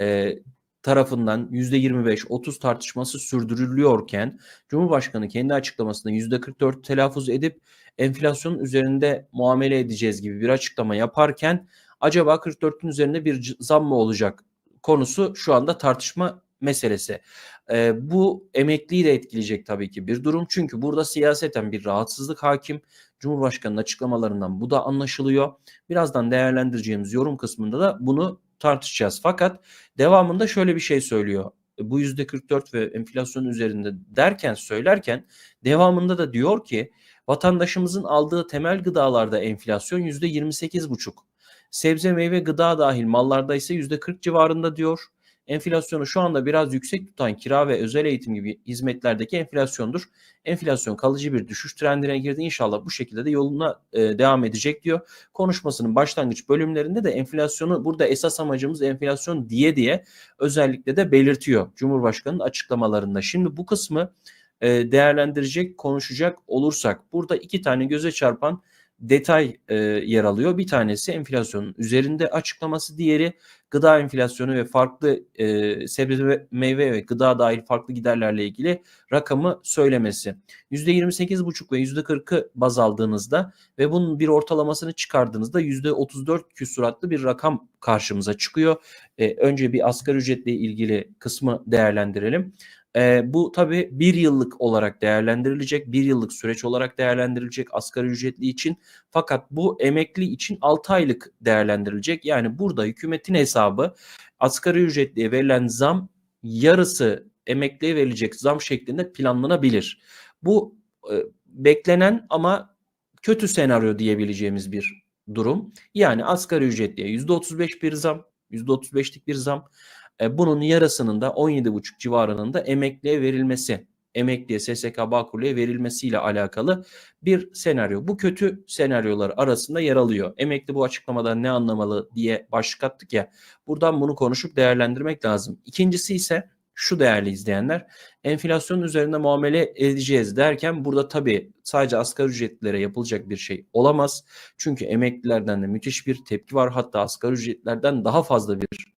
e, tarafından %25-30 tartışması sürdürülüyorken Cumhurbaşkanı kendi açıklamasında %44 telaffuz edip enflasyonun üzerinde muamele edeceğiz gibi bir açıklama yaparken acaba 44'ün üzerinde bir zam mı olacak konusu şu anda tartışma meselesi. E, bu emekliyi de etkileyecek tabii ki bir durum. Çünkü burada siyaseten bir rahatsızlık hakim. Cumhurbaşkanının açıklamalarından bu da anlaşılıyor. Birazdan değerlendireceğimiz yorum kısmında da bunu tartışacağız. Fakat devamında şöyle bir şey söylüyor. Bu %44 ve enflasyon üzerinde derken söylerken devamında da diyor ki vatandaşımızın aldığı temel gıdalarda enflasyon %28,5. Sebze meyve gıda dahil mallarda ise %40 civarında diyor enflasyonu şu anda biraz yüksek tutan kira ve özel eğitim gibi hizmetlerdeki enflasyondur. Enflasyon kalıcı bir düşüş trendine girdi. İnşallah bu şekilde de yoluna e, devam edecek diyor. Konuşmasının başlangıç bölümlerinde de enflasyonu burada esas amacımız enflasyon diye diye özellikle de belirtiyor Cumhurbaşkanı'nın açıklamalarında. Şimdi bu kısmı e, değerlendirecek, konuşacak olursak burada iki tane göze çarpan detay e, yer alıyor. Bir tanesi enflasyonun üzerinde açıklaması, diğeri gıda enflasyonu ve farklı e, sebze ve meyve ve gıda dahil farklı giderlerle ilgili rakamı söylemesi. %28,5 ve %40'ı baz aldığınızda ve bunun bir ortalamasını çıkardığınızda %34 küsuratlı bir rakam karşımıza çıkıyor. E, önce bir asgari ücretle ilgili kısmı değerlendirelim. E, bu tabii bir yıllık olarak değerlendirilecek, bir yıllık süreç olarak değerlendirilecek asgari ücretli için. Fakat bu emekli için 6 aylık değerlendirilecek. Yani burada hükümetin hesabı asgari ücretliye verilen zam yarısı emekliye verilecek zam şeklinde planlanabilir. Bu e, beklenen ama kötü senaryo diyebileceğimiz bir durum. Yani asgari ücretliye %35 bir zam, %35'lik bir zam e, bunun yarısının da 17,5 civarının da emekliye verilmesi, emekliye SSK Bağkurlu'ya verilmesiyle alakalı bir senaryo. Bu kötü senaryolar arasında yer alıyor. Emekli bu açıklamadan ne anlamalı diye başlık attık ya. Buradan bunu konuşup değerlendirmek lazım. İkincisi ise şu değerli izleyenler enflasyonun üzerinde muamele edeceğiz derken burada tabii sadece asgari ücretlilere yapılacak bir şey olamaz. Çünkü emeklilerden de müthiş bir tepki var. Hatta asgari ücretlerden daha fazla bir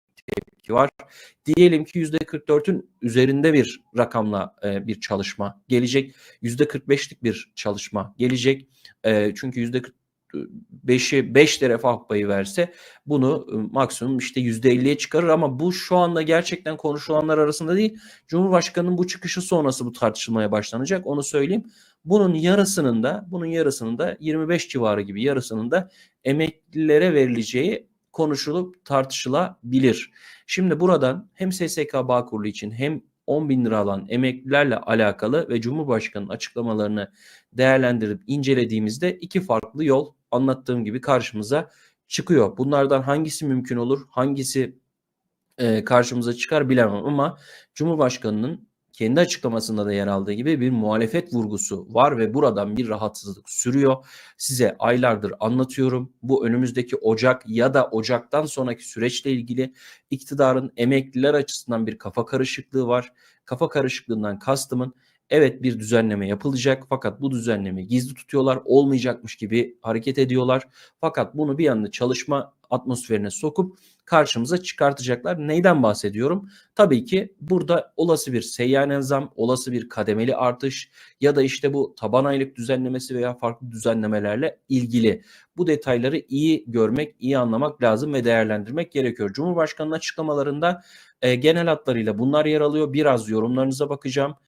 tepki var. Diyelim ki %44'ün üzerinde bir rakamla e, bir çalışma gelecek. %45'lik bir çalışma gelecek. E, çünkü %45'i 5 de refah payı verse bunu e, maksimum işte %50'ye çıkarır ama bu şu anda gerçekten konuşulanlar arasında değil. Cumhurbaşkanının bu çıkışı sonrası bu tartışılmaya başlanacak onu söyleyeyim. Bunun yarısının da bunun yarısının da 25 civarı gibi yarısının da emeklilere verileceği konuşulup tartışılabilir. Şimdi buradan hem SSK Bağkurlu için hem 10 bin lira alan emeklilerle alakalı ve Cumhurbaşkanı'nın açıklamalarını değerlendirip incelediğimizde iki farklı yol anlattığım gibi karşımıza çıkıyor. Bunlardan hangisi mümkün olur, hangisi karşımıza çıkar bilemem ama Cumhurbaşkanı'nın kendi açıklamasında da yer aldığı gibi bir muhalefet vurgusu var ve buradan bir rahatsızlık sürüyor. Size aylardır anlatıyorum. Bu önümüzdeki Ocak ya da Ocak'tan sonraki süreçle ilgili iktidarın emekliler açısından bir kafa karışıklığı var. Kafa karışıklığından kastımın evet bir düzenleme yapılacak fakat bu düzenleme gizli tutuyorlar. Olmayacakmış gibi hareket ediyorlar. Fakat bunu bir anda çalışma atmosferine sokup karşımıza çıkartacaklar. Neyden bahsediyorum? Tabii ki burada olası bir seyyanen zam, olası bir kademeli artış ya da işte bu taban aylık düzenlemesi veya farklı düzenlemelerle ilgili bu detayları iyi görmek, iyi anlamak lazım ve değerlendirmek gerekiyor. Cumhurbaşkanının açıklamalarında e, genel hatlarıyla bunlar yer alıyor. Biraz yorumlarınıza bakacağım.